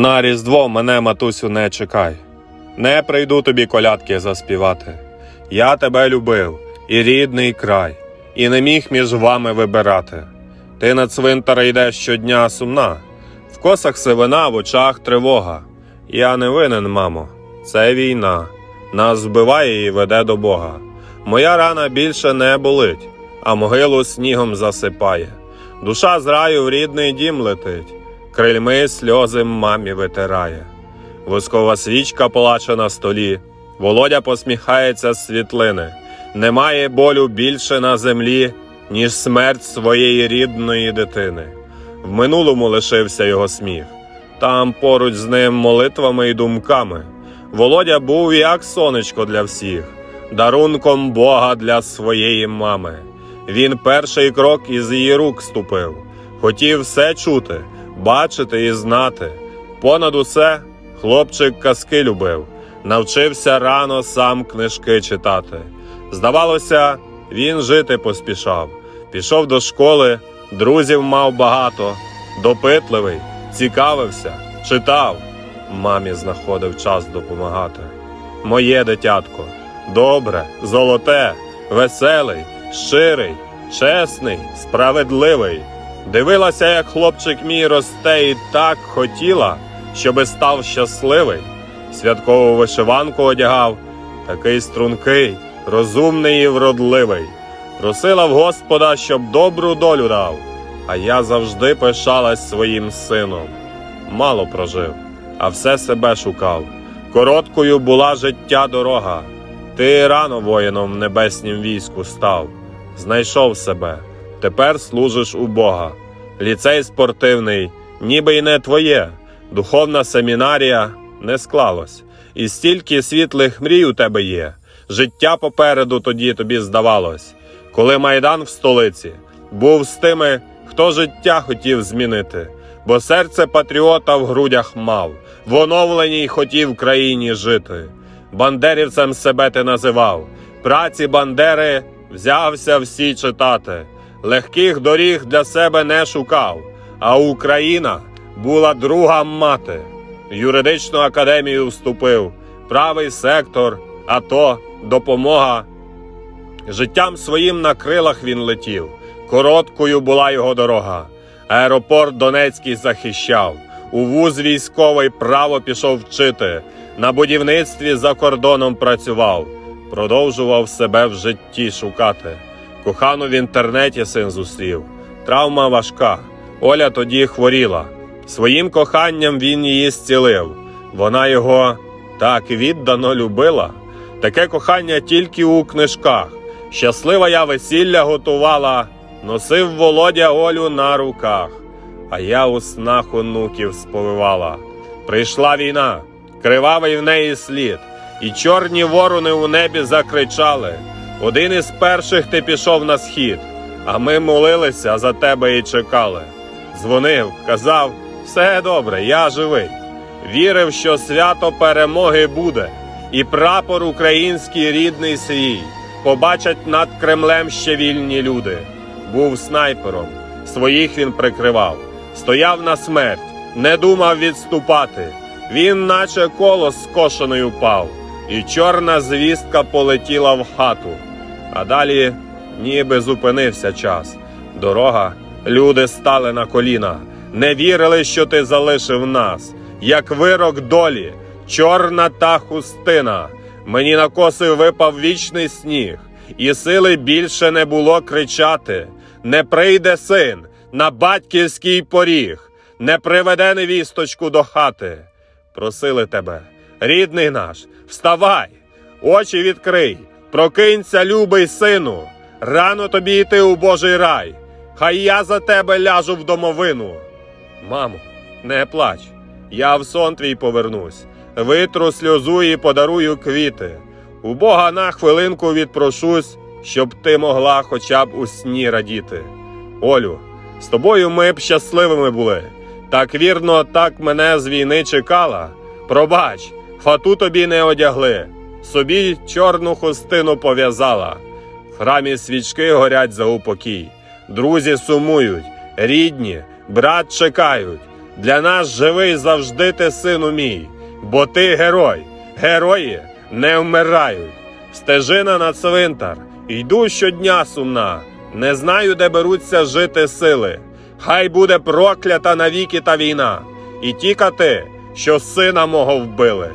На Різдво мене, матусю, не чекай. Не прийду тобі колядки заспівати. Я тебе любив, і рідний край, і не міг між вами вибирати. Ти на цвинтар йдеш щодня сумна, в косах сивина, в очах тривога. Я не винен, мамо, це війна. Нас збиває і веде до Бога. Моя рана більше не болить, а могилу снігом засипає. Душа з раю в рідний дім летить, крильми сльози мамі витирає. Воскова свічка плаче на столі, Володя посміхається з світлини. Немає болю більше на землі, ніж смерть своєї рідної дитини. В минулому лишився його сміх, там поруч з ним молитвами і думками. Володя був як сонечко для всіх, дарунком Бога для своєї мами. Він перший крок із її рук ступив, хотів все чути, бачити і знати. Понад усе хлопчик казки любив, навчився рано сам книжки читати. Здавалося, він жити поспішав. Пішов до школи, друзів мав багато, допитливий, цікавився, читав. Мамі знаходив час допомагати. Моє дитятко, добре, золоте, веселий, щирий, чесний, справедливий. Дивилася, як хлопчик мій росте, і так хотіла, щоби став щасливий. Святкову вишиванку одягав, такий стрункий, розумний і вродливий. Просила в Господа, щоб добру долю дав, а я завжди пишалась своїм сином. Мало прожив, а все себе шукав. Короткою була життя дорога. Ти рано воїном в небеснім війську став, знайшов себе, тепер служиш у Бога. Ліцей спортивний, ніби й не твоє, духовна семінарія не склалось. І стільки світлих мрій у тебе є. Життя попереду тоді тобі здавалось, коли майдан в столиці був з тими, хто життя хотів змінити, бо серце патріота в грудях мав, в оновленій хотів країні жити. Бандерівцем себе ти називав, праці Бандери взявся всі читати, легких доріг для себе не шукав, а Україна була друга мати. Юридичну академію вступив, правий сектор, АТО, допомога. Життям своїм на крилах він летів, короткою була його дорога. Аеропорт Донецький захищав, у вуз військовий право пішов вчити, на будівництві за кордоном працював, продовжував себе в житті шукати. Кохану в інтернеті син зустрів. Травма важка. Оля тоді хворіла. Своїм коханням він її зцілив. Вона його так віддано любила. Таке кохання тільки у книжках. Щаслива я весілля готувала, носив володя Олю на руках, а я у снах онуків сповивала. Прийшла війна, кривавий в неї слід, і чорні ворони у небі закричали. Один із перших ти пішов на схід, а ми молилися за тебе і чекали. Дзвонив, казав, все добре, я живий. Вірив, що свято перемоги буде, і прапор український рідний свій. Побачать над Кремлем ще вільні люди. Був снайпером, своїх він прикривав, стояв на смерть, не думав відступати. Він, наче колос скошений упав, і чорна звістка полетіла в хату. А далі ніби зупинився час. Дорога, люди стали на коліна, не вірили, що ти залишив нас, як вирок долі, чорна та хустина. Мені на коси випав вічний сніг, і сили більше не було кричати. Не прийде син на батьківський поріг, не приведе невісточку до хати. Просили тебе, рідний наш, вставай, очі відкрий, прокинься, любий сину, рано тобі йти у Божий рай, хай я за тебе ляжу в домовину. Мамо, не плач, я в сон твій повернусь, витру сльозу і подарую квіти. У Бога на хвилинку відпрошусь, щоб ти могла хоча б у сні радіти. Олю, з тобою ми б щасливими були. Так вірно, так мене з війни чекала. Пробач, фату тобі не одягли, собі чорну хустину пов'язала. В храмі свічки горять за упокій. Друзі сумують, рідні, брат чекають. Для нас живий завжди ти, сину мій, бо ти герой, герої не вмирають. Стежина на цвинтар, йду щодня сумна, не знаю, де беруться жити сили. Хай буде проклята навіки та війна, і тікати, що сина мого вбили.